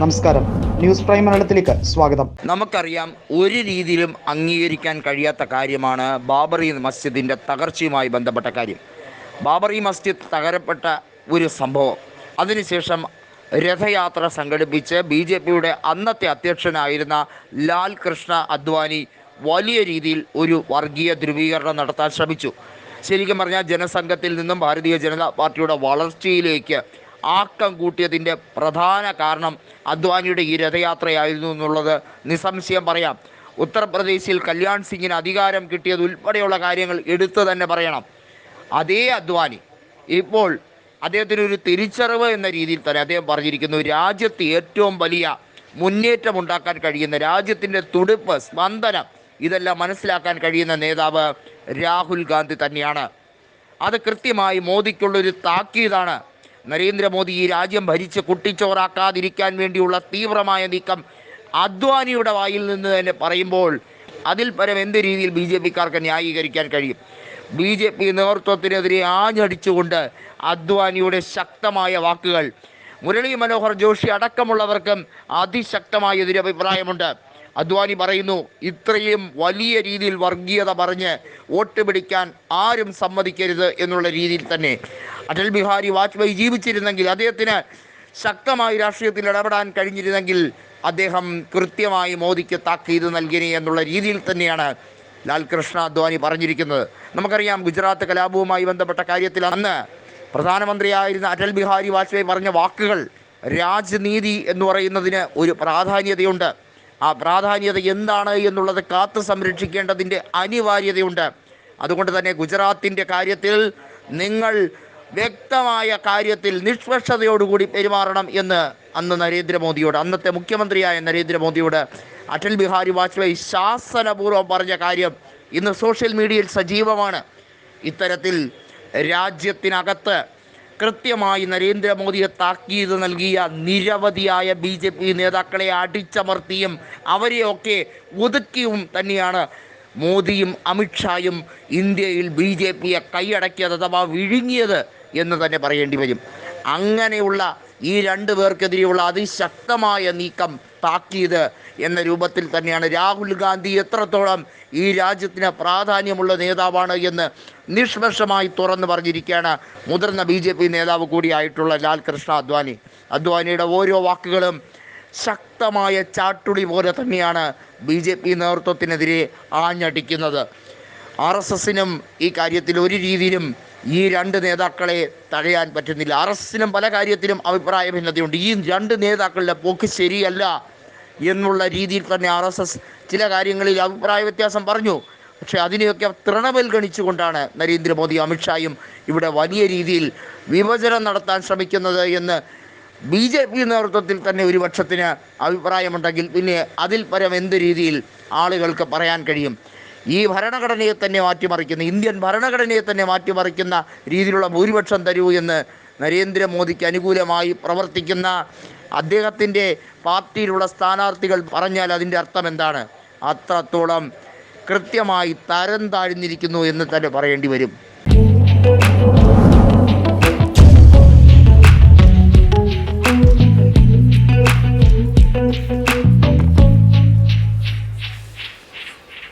നമസ്കാരം. News prime മലയാളത്തിലേക്ക് സ്വാഗതം. നമുക്കറിയാം ഒരു രീതിയിലും അംഗീകരിക്കാൻ കഴിയാത്ത കാര്യമാണ് ബാബറി മസ്ജിദിന്റെ തകർച്ചയുമായി ബന്ധപ്പെട്ട കാര്യം. ബാബറി മസ്ജിദ് തകരപ്പെട്ട ഒരു സംഭവം. അതിനുശേഷം രഥയാത്ര സംഘടിപ്പിച്ച് ബി ജെ പിയുടെ അന്നത്തെ അധ്യക്ഷനായിരുന്ന ലാൽ കൃഷ്ണ അദ്വാനി വലിയ രീതിയിൽ ഒരു വർഗീയ ധ്രുവീകരണം നടത്താൻ ശ്രമിച്ചു. ശരിക്കും പറഞ്ഞാൽ ജനസംഘത്തിൽ നിന്നും ഭാരതീയ ജനതാ പാർട്ടിയുടെ വളർച്ചയിലേക്ക് ആക്കം കൂട്ടിയതിന്റെ പ്രധാന കാരണം അദ്വാനിയുടെ ഈ രഥയാത്രയായിരുന്നു എന്നുള്ളത്. നിസ്സംശയം പറയാം. ഉത്തർപ്രദേശിൽ കല്യാൺ സിംഗിന് അധികാരം കിട്ടിയത് ഉൾപ്പെടെയുള്ള കാര്യങ്ങൾ എടുത്തു തന്നെ പറയണം. അതേ അദ്വാനി ഇപ്പോൾ അദ്ദേഹത്തിന് ഒരു തിരിച്ചറിവ് എന്ന രീതിയിൽ തന്നെ അദ്ദേഹം പറഞ്ഞിരിക്കുന്നു. രാജ്യത്ത് ഏറ്റവും വലിയ മുന്നേറ്റമുണ്ടാക്കാൻ കഴിയുന്ന രാജ്യത്തിന്റെ തുടിപ്പ് സ്പന്ദനം ഇതെല്ലാം മനസ്സിലാക്കാൻ കഴിയുന്ന നേതാവ് രാഹുൽ ഗാന്ധി തന്നെയാണ്. അത് കൃത്യമായി മോദിക്കുള്ളൊരു താക്കീതാണ് നരേന്ദ്രമോദി ഈ രാജ്യം ഭരിച്ച് കുട്ടിച്ചോറാക്കാതിരിക്കാൻ വേണ്ടിയുള്ള തീവ്രമായ നീക്കം അദ്വാനിയുടെ വായിൽ നിന്ന് തന്നെ പറയുമ്പോൾ അതിൽ പരം എന്ത് രീതിയിൽ ബി ജെ പിക്കാർക്ക് ന്യായീകരിക്കാൻ കഴിയും? ബി ജെ പി നേതൃത്വത്തിനെതിരെ ആഞ്ഞടിച്ചുകൊണ്ട് അദ്വാനിയുടെ ശക്തമായ വാക്കുകൾ. മുരളി മനോഹർ ജോഷി അടക്കമുള്ളവർക്കും അതിശക്തമായ എതിരഭിപ്രായമുണ്ട് അദ്വാനി പറയുന്നു ഇത്രയും വലിയ രീതിയിൽ വർഗീയത പറഞ്ഞ് വോട്ട് പിടിക്കാൻ ആരും സമ്മതിക്കരുത് എന്നുള്ള രീതിയിൽ തന്നെ. അടൽ ബിഹാരി വാജ്പേയി ജീവിച്ചിരുന്നെങ്കിൽ അദ്ദേഹത്തിന് ശക്തമായി രാഷ്ട്രീയത്തിൽ ഇടപെടാൻ കഴിഞ്ഞിരുന്നെങ്കിൽ അദ്ദേഹം കൃത്യമായി മോദിക്ക് താക്കീത് നൽകിനെ എന്നുള്ള രീതിയിൽ തന്നെയാണ് ലാൽ കൃഷ്ണ അദ്വാനി പറഞ്ഞിരിക്കുന്നത്. നമുക്കറിയാം ഗുജറാത്ത് കലാപവുമായി ബന്ധപ്പെട്ട കാര്യത്തിൽ അന്ന് പ്രധാനമന്ത്രിയായിരുന്ന അടൽ ബിഹാരി വാജ്പേയി പറഞ്ഞ വാക്കുകൾ രാജ്നീതി എന്ന് പറയുന്നതിന് ഒരു പ്രാധാന്യതയുണ്ട്. ആ പ്രാധാന്യത എന്താണ് എന്നുള്ളത് കാത്തു സംരക്ഷിക്കേണ്ടതിന്റെ അനിവാര്യതയുണ്ട്. അതുകൊണ്ട് തന്നെ ഗുജറാത്തിന്റെ കാര്യത്തിൽ നിങ്ങൾ വ്യക്തമായ കാര്യത്തിൽ നിഷ്പക്ഷതയോടുകൂടി പെരുമാറണം എന്ന് അന്ന് നരേന്ദ്രമോദിയോട് അന്നത്തെ മുഖ്യമന്ത്രിയായ നരേന്ദ്രമോദിയോട് അടൽ ബിഹാരി വാജ്പേയി ശാസനപൂർവം പറഞ്ഞ കാര്യം ഇന്ന് സോഷ്യൽ മീഡിയയിൽ സജീവമാണ്. ഇത്തരത്തിൽ രാജ്യത്തിനകത്ത് കൃത്യമായി നരേന്ദ്രമോദിയെ താക്കീത് നൽകിയ നിരവധിയായ ബി ജെ പി നേതാക്കളെ അടിച്ചമർത്തിയും അവരെയൊക്കെ ഒതുക്കിയും തന്നെയാണ് മോദിയും അമിത്ഷായും ഇന്ത്യയിൽ ബി ജെ പിയെ കൈയടക്കിയത് അഥവാ വിഴുങ്ങിയത് എന്ന് തന്നെ പറയേണ്ടി വരും. അങ്ങനെയുള്ള ഈ രണ്ടു പേർക്കെതിരെയുള്ള അതിശക്തമായ നീക്കം താക്കീത് എന്ന രൂപത്തിൽ തന്നെയാണ് രാഹുൽ ഗാന്ധി എത്രത്തോളം ഈ രാജ്യത്തിന് പ്രാധാന്യമുള്ള നേതാവാണ് എന്ന് നിഷ്പക്ഷമായി തുറന്നു പറഞ്ഞിരിക്കുകയാണ് മുതിർന്ന ബി ജെ പി നേതാവ് കൂടിയായിട്ടുള്ള ലാൽ കൃഷ്ണ അദ്വാനി. അദ്വാനിയുടെ ഓരോ വാക്കുകളും ശക്തമായ ചാട്ടുളി പോലെ തന്നെയാണ് ബി ജെ പി നേതൃത്വത്തിനെതിരെ ആഞ്ഞടിക്കുന്നത്. ആർ എസ് എസിനും ഈ കാര്യത്തിൽ ഒരു രീതിയിലും ഈ രണ്ട് നേതാക്കളെ തഴയാൻ പറ്റുന്നില്ല. എസിനും പല കാര്യത്തിലും അഭിപ്രായ ഭിന്നതയുണ്ട്. ഈ രണ്ട് നേതാക്കളുടെ പോക്ക് ശരിയല്ല എന്നുള്ള രീതിയിൽ തന്നെ ആർ എസ് എസ് ചില കാര്യങ്ങളിൽ അഭിപ്രായ വ്യത്യാസം പറഞ്ഞു. പക്ഷേ അതിനെയൊക്കെ തൃണവൽഗണിച്ചുകൊണ്ടാണ് നരേന്ദ്രമോദി അമിത്ഷായും ഇവിടെ വലിയ രീതിയിൽ വിഭജനം നടത്താൻ ശ്രമിക്കുന്നത് എന്ന് ബി ജെ പി നേതൃത്വത്തിൽ തന്നെ ഒരു പക്ഷത്തിന് അഭിപ്രായമുണ്ടെങ്കിൽ പിന്നെ അതിൽ പരം എന്ത് രീതിയിൽ ആളുകൾക്ക് പറയാൻ കഴിയും? ഈ ഭരണഘടനയെ തന്നെ മാറ്റിമറിക്കുന്ന ഇന്ത്യൻ ഭരണഘടനയെ തന്നെ മാറ്റിമറിക്കുന്ന രീതിയിലുള്ള ഭൂരിപക്ഷം തരൂ എന്ന് നരേന്ദ്രമോദിക്ക് അനുകൂലമായി പ്രവർത്തിക്കുന്ന അദ്ദേഹത്തിന്റെ പാർട്ടിയിലുള്ള സ്ഥാനാർത്ഥികൾ പറഞ്ഞാൽ അതിന്റെ അർത്ഥം എന്താണ്? അത്രത്തോളം കൃത്യമായി തരം താഴ്ന്നിരിക്കുന്നു എന്ന് തന്നെ പറയേണ്ടി വരും.